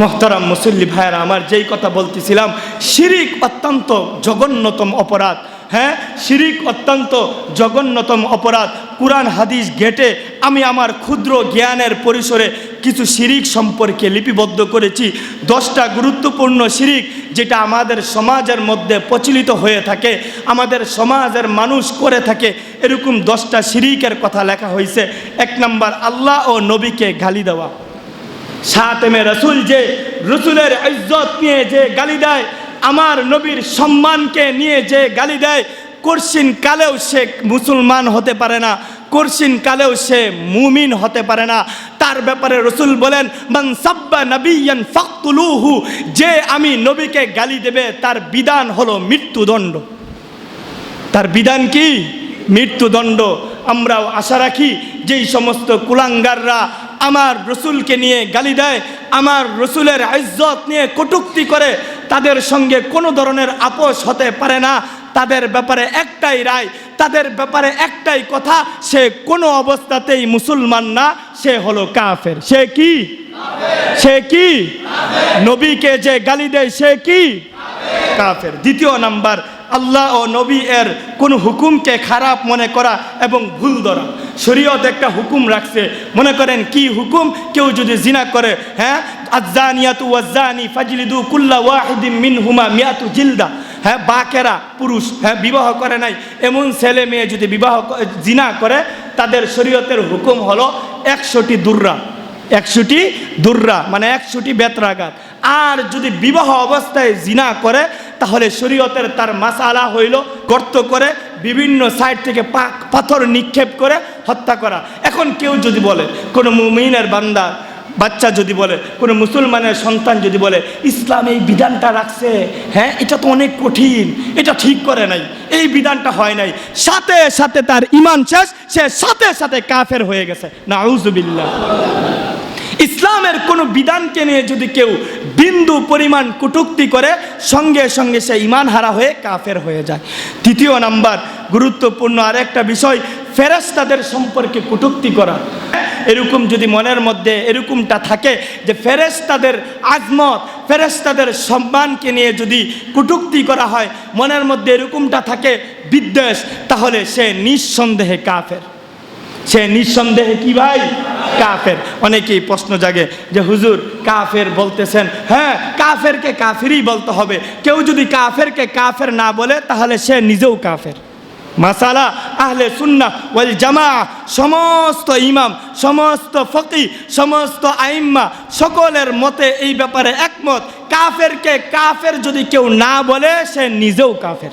মোহতারাম মুসল্লি ভাইয়েরা, আমার যেই কথা বলতেছিলাম, শিরিক অত্যন্ত জঘন্যতম অপরাধ। হ্যাঁ শিরিক অত্যন্ত জঘন্যতম অপরাধ। কোরআন, হাদিস ঘেটে আমি আমার ক্ষুদ্র জ্ঞানের পরিসরে কিছু শিরিক সম্পর্কে লিপিবদ্ধ করেছি। দশটা গুরুত্বপূর্ণ শিরিক যেটা আমাদের সমাজের মধ্যে প্রচলিত হয়ে থাকে, আমাদের সমাজের মানুষ করে থাকে, এরকম দশটা শিরিকের কথা লেখা হয়েছে এক নম্বর, আল্লাহ ও নবীকে গালি দেওয়া। সাতেমে রসুল যে রসুলের ইজ্জত নিয়ে যে গালি দেয়, আমার নবীর সম্মানকে নিয়ে যে গালি দেয়, করসিন কালেও সে মুসলমান হতে পারে না, করসিন কালেও সে মুমিন হতে পারে না। তার ব্যাপারে রসুল বলেন, মান সাব্বা নবিয়ান ফাকতুলুহু যে আমি নবীকে গালি দেবে, তার বিধান হলো মৃত্যুদণ্ড। তার বিধান কি? মৃত্যুদণ্ড। আমরাও আশা রাখি, যেই সমস্ত কুলাঙ্গাররা আমার রসুলকে নিয়ে গালি দেয় আমার রসুলের ইজ্জত নিয়ে কটুক্তি করে তাদের সঙ্গে কোনো ধরনের আপোষ হতে পারে না। তাদের ব্যাপারে একটাই রায় তাদের ব্যাপারে একটাই কথা সে কোনো অবস্থাতেই মুসলমান না সে হলো কাফের। সে কি? সে কি? নবীকে যে গালি দেয় সে কি? কাফের। দ্বিতীয় নাম্বার আল্লাহ ও নবী এর কোন হুকুমকে খারাপ মনে করা এবং ভুল ধরা। শরীয়ত একটা হুকুম রাখছে। মনে করেন কি হুকুম? কেউ যদি জিনা করে হ্যাঁ আজানিয়াতু ওয়াজানি ফাজলিদু কুল্লা ওয়াহিদিম মিনহুমা মিয়াতু জিলদা। হ্যাঁ বাকেরা পুরুষ হ্যাঁ বিবাহ করে নাই। এমন ছেলে মেয়ে যদি বিবাহ জিনা করে, তাদের শরীয়তের হুকুম হলো একশোটি দুর্রা। একশোটি দুর্রা মানে একশোটি বেতরাঘাত আর যদি বিবাহ অবস্থায় জিনা করে তাহলে শরীয়তের তার মাসালা হইল গর্ত করে বিভিন্ন সাইড থেকে পাথর নিক্ষেপ করে হত্যা করা। এখন কেউ যদি বলে, কোনো মুমিনের বান্দা, বাচ্চা যদি বলে, কোনো মুসলমানের সন্তান যদি বলে, ইসলাম এই বিধানটা রাখছে হ্যাঁ এটা তো অনেক কঠিন, এটা ঠিক করে নাই, এই বিধানটা হয় নাই, সাথে সাথে তার ইমান শেষ, সে সাথে সাথে কাফের হয়ে গেছে। না আউজুবিল্লাহ ইসলামের কোনো বিধানকে নিয়ে যদি কেউ বিন্দু পরিমাণ কটুক্তি করে সঙ্গে সঙ্গে সে ইমান হারা হয়ে কাফের হয়ে যায়। তৃতীয় নাম্বার, গুরুত্বপূর্ণ আরেকটা বিষয় ফেরেস্তাদের সম্পর্কে কটুক্তি করা। এরকম যদি মনের মধ্যে এরকমটা থাকে যে ফেরেস্তাদের আজমত ফেরেস্তাদের সম্মানকে নিয়ে যদি কটুক্তি করা হয়, মনের মধ্যে এরকমটা থাকে, বিদ্বেষ, তাহলে সে নিঃসন্দেহে কাফের। সে নিঃসন্দেহে কি ভাই? কাফের। অনেকেই প্রশ্ন জাগে যে, হুজুর, কাফের বলতেছেন? হ্যাঁ কাফেরকে কাফেরই বলতে হবে। কেউ যদি কাফেরকে কাফের না বলে, তাহলে সে নিজেও কাফের। মাসালা, আহলে সুন্না ওয়াল জামা সমস্ত ইমাম, সমস্ত ফকি, সমস্ত আইম্মা, সকলের মতে এই ব্যাপারে একমত। কাফেরকে কাফের যদি কেউ না বলে, সে নিজেও কাফের।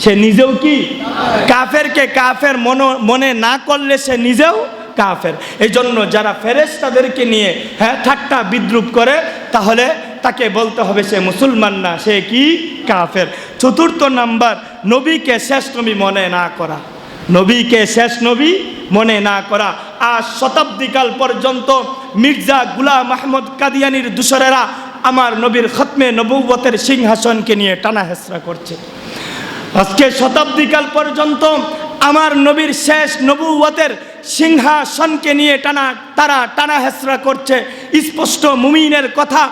সে নিজেও কি? কাফেরকে কাফের মনো, মনে না করলে সে নিজেও কাফের। এই জন্য যারা ফেরেস তাদেরকে নিয়ে হ্যাঁ ঠাট্টা বিদ্রুপ করে, তাহলে তাকে বলতে হবে সে মুসলমান না, সে কি? কাফের। চতুর্থ নাম্বার, নবীকে শেষ নবী মনে না করা। নবীকে শেষ নবী মনে না করা। আজ শতাব্দীকাল পর্যন্ত মির্জা গুলাম মাহমুদ কাদিয়ানির দূসরেরা আমার নবীর খতমে নবুবতের সিংহাসনকে নিয়ে টানা হেসরা করছে। আজকে শতাব্দীকাল পর্যন্ত আমার নবীর শেষ নবুয়তের সিংহাসনকে নিয়ে টানা, তারা টানা হেসরা করছে। স্পষ্ট মুমিনের কথা,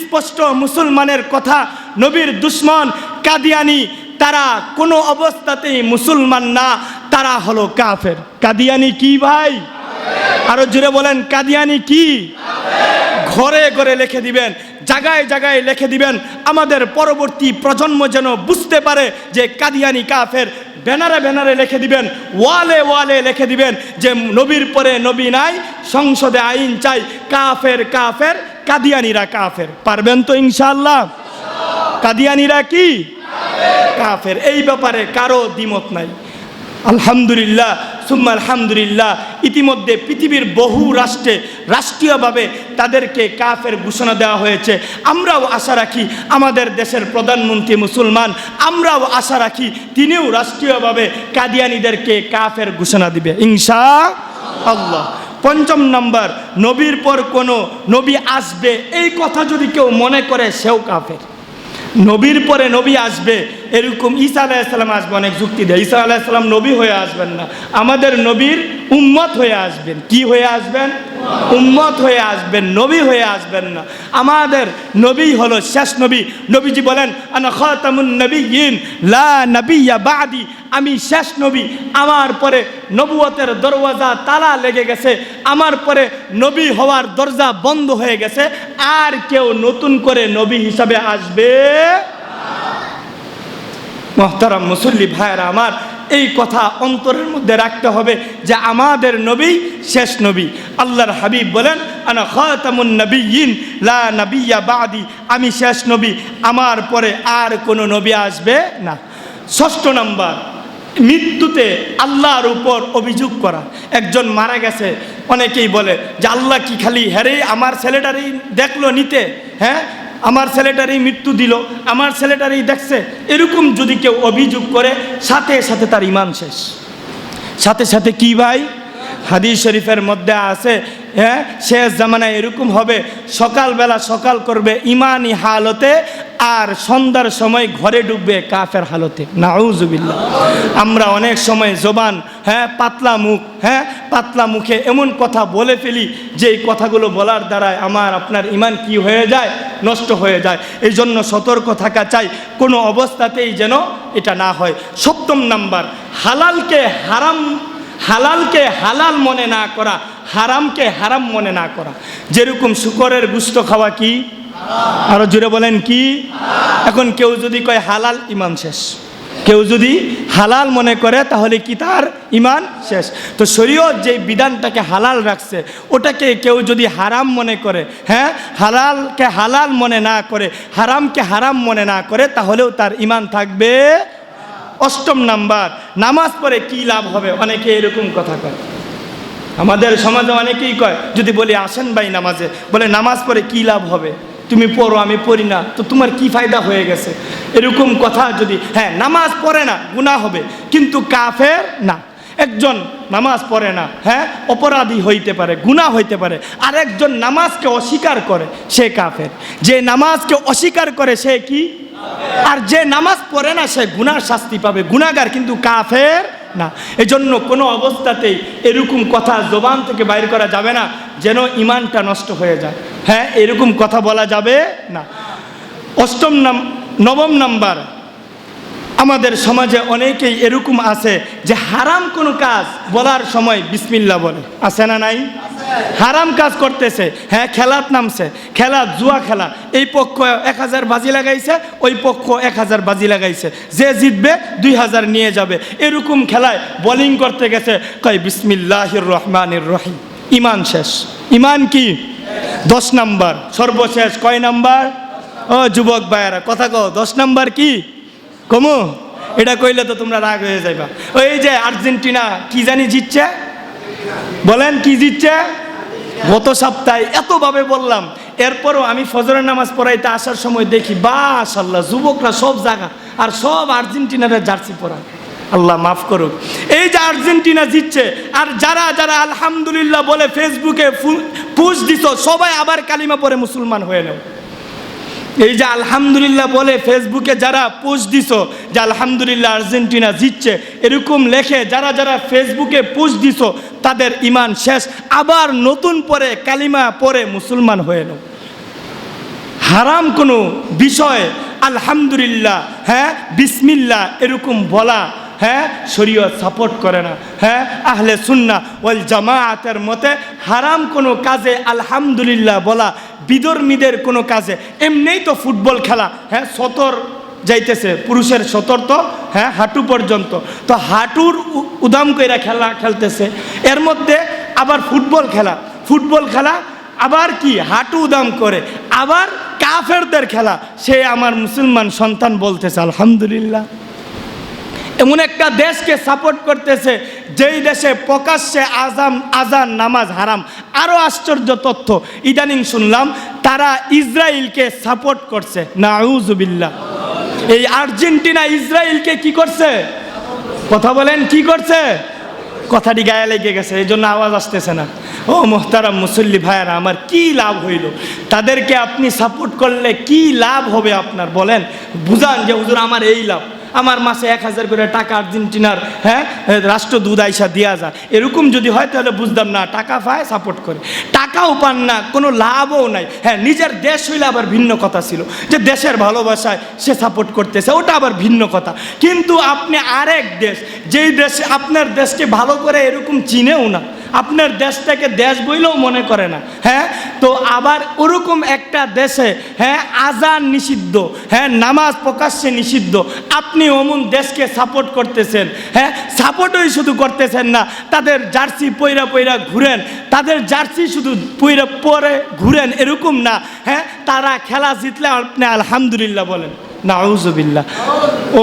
স্পষ্ট মুসলমানের কথা, নবীর দুশ্মন কাদিয়ানি, তারা কোনো অবস্থাতেই মুসলমান না, তারা হলো কাফের। কাদিয়ানি কি ভাই? আরও জুড়ে বলেন, কাদিয়ানি কি? ঘরে ঘরে লিখে দিবেন, জায়গায় জায়গায় লিখে দিবেন, আমাদের পরবর্তী প্রজন্ম যেন বুঝতে পারে যে কাদিয়ানি কাফের ব্যানারে ব্যানারে লিখে দিবেন, ওয়ালে ওয়ালে লিখে দিবেন যে নবীর পরে নবী নাই, সংসদে আইন চাই, কাফের কাফের, কাদিয়ানিরা কাফের। পারবেন তো ইনশাল্লাহ কাদিয়ানিরা কি? কাফের। এই ব্যাপারে কারও দ্বিমত নাই। আলহামদুলিল্লাহ সুম্মা আলহামদুলিল্লাহ, ইতিমধ্যে পৃথিবীর বহু রাষ্ট্রে রাষ্ট্রীয়ভাবে তাদেরকে কাফের ঘোষণা দেওয়া হয়েছে। আমরাও আশা রাখি আমাদের দেশের প্রধানমন্ত্রী মুসলমান, আমরাও আশা রাখি তিনিও রাষ্ট্রীয়ভাবে কাদিয়ানিদেরকে কাফের ঘোষণা দিবে। ইনশা আল্লাহ। পঞ্চম নম্বর, নবীর পর কোনো নবী আসবে, এই কথা যদি কেউ মনে করে সেও কাফের। নবীর পরে নবী আসবে, এরকম ঈসা আলাইসাল্লাম আসবে, অনেক যুক্তি দেয়। ঈসা আলাইসাল্লাম নবী হয়ে আসবেন না। আমাদের নবীর উম্মত হয়ে আসবেন। কি হয়ে আসবেন? উম্মত হয়ে আসবেন, নবী হয়ে আসবেন না। আমাদের নবী হলো শেষ নবী। নবীজি বলেন বাদি। আমি শেষ নবী। আমার পরে নবুয়তের দরওয়াজা তালা লেগে গেছে। আমার পরে নবী হওয়ার দরজা বন্ধ হয়ে গেছে। আর কেউ নতুন করে নবী হিসাবে আসবে মহতারাম মুসল্লি ভাইয়েরা আমার এই কথা অন্তরের মধ্যে রাখতে হবে যে আমাদের নবী শেষ নবী। আল্লাহর হাবিব বলেন, আনা খাতামুন নবীন লা নবিয়া বাদি। আমি শেষ নবী, আমার পরে আর কোনো নবী আসবে না। ষষ্ঠ নাম্বার, মৃত্যুতে আল্লাহর উপর অভিযোগ করা। একজন মারা গেছে, অনেকেই বলে যে আল্লাহ কি খালি হ্যারে আমার ছেলেটারই দেখল নিতে? হ্যাঁ? আমার ছেলেটারই মৃত্যু দিল, আমার ছেলেটারই দেখছে, এরকম যদি কেউ অভিযোগ করে, সাথে সাথে তার ইমান শেষ। সাথে সাথে কি ভাই? হাদিস শরীফের মধ্যে আছে হ্যাঁ শেষ জামানায় এরকম হবে, সকালবেলা সকাল করবে ইমানি হালতে আর সন্ধ্যার সময় ঘরে ডুববে কাফের হালতে। নাউজুবিল্লাহ। আমরা অনেক সময় জবান হ্যাঁ পাতলা মুখ হ্যাঁ পাতলা মুখে এমন কথা বলে ফেলি যে এই কথাগুলো বলার দ্বারায় আমার, আপনার ইমান কি হয়ে যায়? নষ্ট হয়ে যায়। এই জন্য সতর্ক থাকা চাই। কোনো অবস্থাতেই যেন এটা না হয়। সপ্তম নাম্বার, হালালকে হারাম, হালালকে হালাল মনে না করা। হারামকে হারাম মনে না করা। যেরকম শুকরের গুস্ত খাওয়া কি? আরও জুড়ে বলেন কি? এখন কেউ যদি কয় হালাল ইমান শেষ। কেউ যদি হালাল মনে করে, তাহলে কি তার ইমান শেষ? তো শরীয়ত যে বিধানটাকে হালাল রাখছে, ওটাকে কেউ যদি হারাম মনে করে হ্যাঁ? হালালকে হালাল মনে না করে, হারামকে হারাম মনে না করে, তাহলেও তার ইমান থাকবে। অষ্টম নাম্বার, নামাজ পড়ে কি লাভ হবে? অনেকে এরকম কথা কয়। আমাদের সমাজে অনেকেই কয়, যদি বলি আসেন ভাই নামাজে, বলে নামাজ পড়ে কি লাভ হবে? তুমি পড়ো, আমি পড়ি না। তো তোমার কি ফায়দা হয়ে গেছে? এরকম কথা যদি হ্যাঁ নামাজ পড়ে না, গুনাহ হবে, কিন্তু কাফের না। একজন নামাজ পড়ে না হ্যাঁ অপরাধী হইতে পারে, গুনাহ হইতে পারে আর একজন নামাজকে অস্বীকার করে, সে কাফের। যে নামাজকে অস্বীকার করে, সে কি? আর যে নামাজ পড়ে না, সে গুনার শাস্তি পাবে। গুনাগার কিন্তু কাফের না। এজন্য কোনো অবস্থাতেই এরকম কথা জবান থেকে বাইর করা যাবে না, যেন ইমানটা নষ্ট হয়ে যায়। হ্যাঁ এরকম কথা বলা যাবে না। অষ্টম নাম, নবম নাম্বার। আমাদের সমাজে অনেকেই এরকম আছে যে হারাম কোনো কাজ বলার সময় বিসমিল্লা বলে। আছে না নাই? হারাম কাজ করতেছে। হ্যাঁ খেলাত নামছে। খেলা জুয়া খেলা। এই পক্ষ এক হাজার বাজি লাগাইছে, ওই পক্ষ এক হাজার বাজি লাগাইছে। যে জিতবে, দুই হাজার নিয়ে যাবে। এরকম খেলায় বোলিং করতে গেছে। কয়, বিসমিল্লাহির রহমানির রহিম। ইমান শেষ। ইমান কি? দশ নাম্বার। সর্বশেষ কয় নাম্বার? ও যুবক ভাইয়ারা, কথা কও, দশ নাম্বার কি? কমু, এটা কইলে তো তোমরা রাগ হয়ে যাইবা। ওই যে আর্জেন্টিনা কি জানি জিতছে? বলেন কি জিতছে? গত সপ্তাহে এতভাবে বললাম, এরপরও আমি ফজরের নামাজ পড়াইতে আসার সময় দেখি বাস আল্লাহ যুবকরা সব জায়গা আর সব আর্জেন্টিনার জার্সি পরা আল্লাহ মাফ করুক। এই যে আর্জেন্টিনা জিতছে, আর যারা যারা আলহামদুলিল্লাহ বলে ফেসবুকে পুষ দিত সবাই আবার কালিমা পরে মুসলমান হয়ে নেও। এই যে আলহামদুলিল্লাহ বলে ফেসবুকে যারা পোস্ট দিস যে আলহামদুলিল্লাহ আর্জেন্টিনা জিতছে, এরকম লেখে যারা যারা ফেসবুকে পোস্ট দিছ, তাদের ইমান শেষ। আবার নতুন পরে কালিমা পরে মুসলমান হয়ে নাও। হারাম কোনো বিষয়, আলহামদুলিল্লাহ হ্যাঁ বিসমিল্লা এরকম বলা হ্যাঁ শরীয়ত সাপোর্ট করে না। হ্যাঁ আহলে সুন্না ওয়াল জামায়াতের মতে হারাম কোনো কাজে আলহামদুলিল্লাহ বলা বিদর্মীদের কোনো কাজে। এমনিই তো ফুটবল খেলা। হ্যাঁ সতর যাইতেছে, পুরুষের সতর তো হ্যাঁ হাঁটু পর্যন্ত। তো হাঁটুর উদাম কইরা খেলা খেলতেছে। এর মধ্যে আবার ফুটবল খেলা। ফুটবল খেলা আবার কি? হাঁটু উদাম করে। আবার কাফেরদের খেলা। সে আমার মুসলমান সন্তান বলতেছে, আলহামদুলিল্লাহ। এমন একটা দেশকে সাপোর্ট করতেছে, যেই দেশে প্রকাশ্যে আজাম, আজান, নামাজ হারাম। আরও আশ্চর্য তথ্য, ইদানিং শুনলাম, তারা ইসরায়েলকে সাপোর্ট করছে। না নাউজুবিল্লাহ। এই আর্জেন্টিনা ইসরায়েলকে কি করছে? কথা বলেন, কি করছে? কথাটি গায়ে লেগে গেছে এই জন্য আওয়াজ আসতেছে না। ও মোহতারাম মুসল্লি ভাইয়ারা, আমার কি লাভ হইল? তাদেরকে আপনি সাপোর্ট করলে কি লাভ হবে আপনার? বলেন, বুঝান যে হুজুর, আমার এই লাভ। আমার মাসে এক হাজার করে টাকা আর্জেন্টিনার হ্যাঁ রাষ্ট্রদূত আইসা দেওয়া যায় এরকম যদি হয় তাহলে বুঝতাম না, টাকা পায় সাপোর্ট করে। টাকাও পান না, কোনো লাভও নাই। হ্যাঁ নিজের দেশ হইলে আবার ভিন্ন কথা ছিল। যে দেশের ভালোবাসায় সে সাপোর্ট করতেছে, ওটা আবার ভিন্ন কথা। কিন্তু আপনি আরেক দেশ, যেই দেশ আপনার দেশকে ভালো করে এরকম চিনেও না। আপনার দেশটাকে দেশ বইলেও মনে করে না হ্যাঁ? তো আবার ওরকম একটা দেশে হ্যাঁ আজান নিষিদ্ধ হ্যাঁ নামাজ প্রকাশ্যে নিষিদ্ধ, আপনি অমন দেশকে সাপোর্ট করতেছেন হ্যাঁ? সাপোর্টই শুধু করতেছেন না, তাদের জার্সি পইরা পইরা ঘুরেন, তাদের জার্সি শুধু পইরা পরে ঘুরেন, এরকম না হ্যাঁ? তারা খেলা জিতলে আপনি আলহামদুলিল্লাহ বলেন না আউজবিল্লা ও